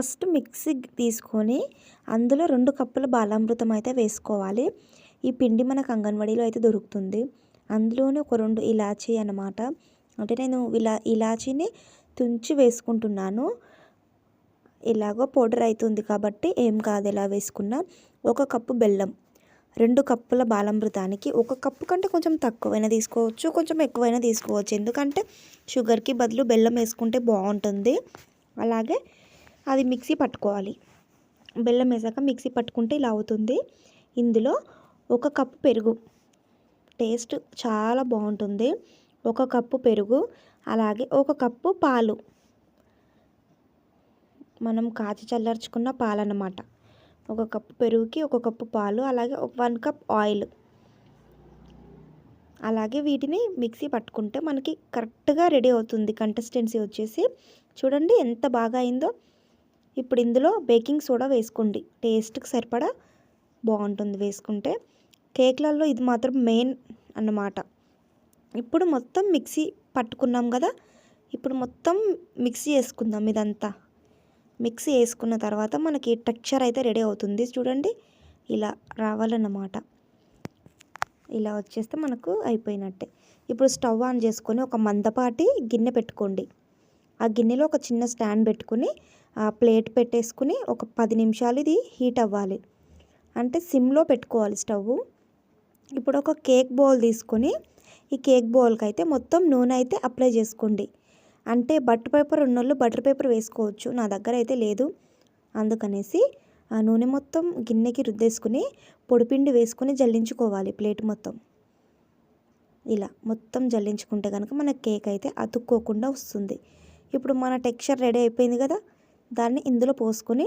First mixie తీసుకొని అందులో రెండు కప్పుల బాలామృతం అయితే వేసుకోవాలి. ఈ పిండి మనకు అంగన్వాడీలో అయితే దొరుకుతుంది. అందులోనే ఒక రెండు ఇలాచీ అన్నమాట. అంటే నేను ఇలా ఇలాచీని తుంచి వేసుకుంటున్నాను. ఇలాగో పౌడర్ అవుతుంది కాబట్టి ఏం కాదు ఇలా వేసుకున్నా. ఒక కప్పు బెల్లం రెండు కప్పుల బాలామృతానికి ఒక కప్పు కంటే కొంచెం తక్కువైనా తీసుకోవచ్చు కొంచెం ఎక్కువైనా తీసుకోవచ్చు. ఎందుకంటే షుగర్కి బదులు బెల్లం వేసుకుంటే బాగుంటుంది. అలాగే అది మిక్సీ పట్టుకోవాలి. బెల్లం వేసాక మిక్సీ పట్టుకుంటే ఇలా అవుతుంది. ఇందులో ఒక కప్పు పెరుగు. టేస్ట్ చాలా బాగుంటుంది. ఒక కప్పు పెరుగు అలాగే ఒక కప్పు పాలు. మనం కాచి చల్లార్చుకున్న పాలు అన్నమాట ఒక కప్పు పెరుగుకి ఒక కప్పు పాలు అలాగే ఒక వన్ కప్ ఆయిల్. అలాగే వీటిని మిక్సీ పట్టుకుంటే మనకి కరెక్ట్గా రెడీ అవుతుంది. కంటెస్టెన్సీ వచ్చేసి చూడండి ఎంత బాగా అయిందో. ఇప్పుడు ఇందులో బేకింగ్ సోడా వేసుకోండి. టేస్ట్కి సరిపడా బాగుంటుంది వేసుకుంటే. కేక్లలో ఇది మాత్రం మెయిన్ అన్నమాట. ఇప్పుడు మొత్తం మిక్సీ పట్టుకున్నాం కదా? ఇప్పుడు మొత్తం మిక్సీ వేసుకుందాం ఇదంతా. మిక్సీ వేసుకున్న తర్వాత మనకి టెక్చర్ అయితే రెడీ అవుతుంది. చూడండి ఇలా రావాలన్నమాట. ఇలా వచ్చేస్తే మనకు అయిపోయినట్టే. ఇప్పుడు స్టవ్ ఆన్ చేసుకొని ఒక మందపాటి గిన్నె పెట్టుకోండి. ఆ గిన్నెలో ఒక చిన్న స్టాండ్ పెట్టుకుని ఆ ప్లేట్ పెట్టేసుకుని ఒక పది నిమిషాలు ఇది హీట్ అవ్వాలి. అంటే సిమ్లో పెట్టుకోవాలి స్టవ్ ఇప్పుడు ఒక కేక్ బౌల్ తీసుకొని ఈ కేక్ బౌల్కి అయితే మొత్తం నూనె అయితే అప్లై చేసుకోండి. అంటే బటర్ పేపర్ ఉన్నోళ్ళు బటర్ పేపర్ వేసుకోవచ్చు. నా దగ్గర అయితే లేదు. అందుకనేసి ఆ నూనె మొత్తం గిన్నెకి రుద్దేసుకుని పొడిపిండి వేసుకొని జల్లించుకోవాలి ప్లేట్ మొత్తం. ఇలా మొత్తం జల్లించుకుంటే కనుక మన కేక్ అయితే అతుక్కోకుండా వస్తుంది. ఇప్పుడు మన టెక్స్చర్ రెడీ అయిపోయింది కదా దాన్ని ఇందులో పోసుకొని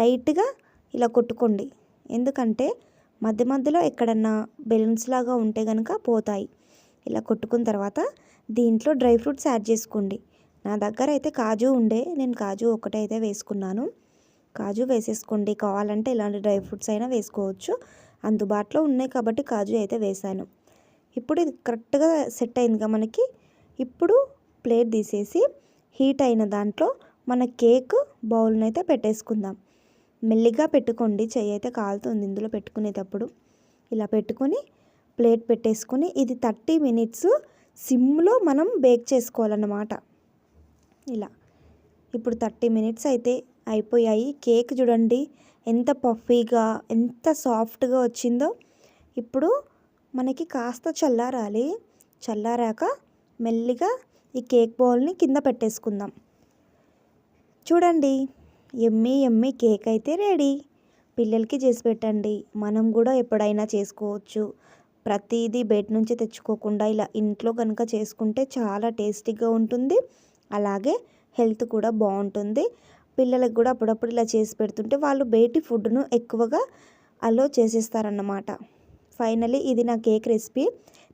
లైట్గా ఇలా కొట్టుకోండి. ఎందుకంటే మధ్య మధ్యలో ఎక్కడన్నా బెలూన్స్ లాగా ఉంటే కనుక పోతాయి. ఇలా కొట్టుకున్న తర్వాత దీంట్లో డ్రై ఫ్రూట్స్ యాడ్ చేసుకోండి. నా దగ్గర అయితే కాజు ఉండే నేను కాజు ఒకటే అయితే వేసుకున్నాను. కాజు వేసేసుకోండి. కావాలంటే ఇలాంటి డ్రై ఫ్రూట్స్ అయినా వేసుకోవచ్చు. అందుబాటులో ఉన్నాయి కాబట్టి కాజు అయితే వేసాను. ఇప్పుడు ఇది కరెక్ట్గా సెట్ అయిందిగా మనకి. ఇప్పుడు ప్లేట్ తీసేసి హీట్ అయిన దాంట్లో మన కేక్ బౌల్ని అయితే పెట్టేసుకుందాం. మెల్లిగా పెట్టుకోండి. చెయ్యి అయితే కాలుతుంది ఇందులో పెట్టుకునేటప్పుడు. ఇలా పెట్టుకొని ప్లేట్ పెట్టేసుకొని ఇది థర్టీ మినిట్స్ సిమ్లో మనం బేక్ చేసుకోవాలన్నమాట. ఇలా. ఇప్పుడు థర్టీ మినిట్స్ అయితే అయిపోయాయి. కేక్ చూడండి. ఎంత పఫీగా ఎంత సాఫ్ట్గా వచ్చిందో. ఇప్పుడు మనకి కాస్త చల్లారాలి. చల్లారాక మెల్లిగా ఈ కేక్ బౌల్ని కింద పెట్టేసుకుందాం. చూడండి ఎమ్మి ఎమ్మి కేక్ అయితే రెడీ. పిల్లలకి చేసి పెట్టండి. మనం కూడా ఎప్పుడైనా చేసుకోవచ్చు. ప్రతిదీ బయట నుంచి తెచ్చుకోకుండా ఇలా ఇంట్లో కనుక చేసుకుంటే చాలా టేస్టీగా ఉంటుంది. అలాగే హెల్త్ కూడా బాగుంటుంది. పిల్లలకు కూడా అప్పుడప్పుడు ఇలా చేసి పెడుతుంటే వాళ్ళు బయటి ఫుడ్ను ఎక్కువగా అలో చేసేస్తారన్నమాట. ఫైనలీ ఇది నా కేక్ రెసిపీ.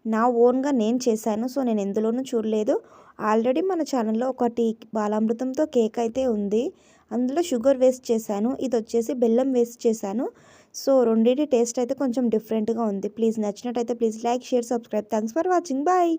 నా ఓన్గా నేను చేశాను సో నేను ఎందులోనూ చూడలేదు. ఆల్రెడీ మన ఛానల్లో ఒకటి బాలామృతంతో కేక్ అయితే ఉంది. అందులో షుగర్ వేస్ట్ చేశాను. ఇది వచ్చేసి బెల్లం వేస్ట్ చేశాను. సో రెండింటి టేస్ట్ అయితే కొంచెం డిఫరెంట్గా ఉంది. ప్లీజ్ నచ్చినట్టయితే please like share subscribe. Thanks for watching. Bye.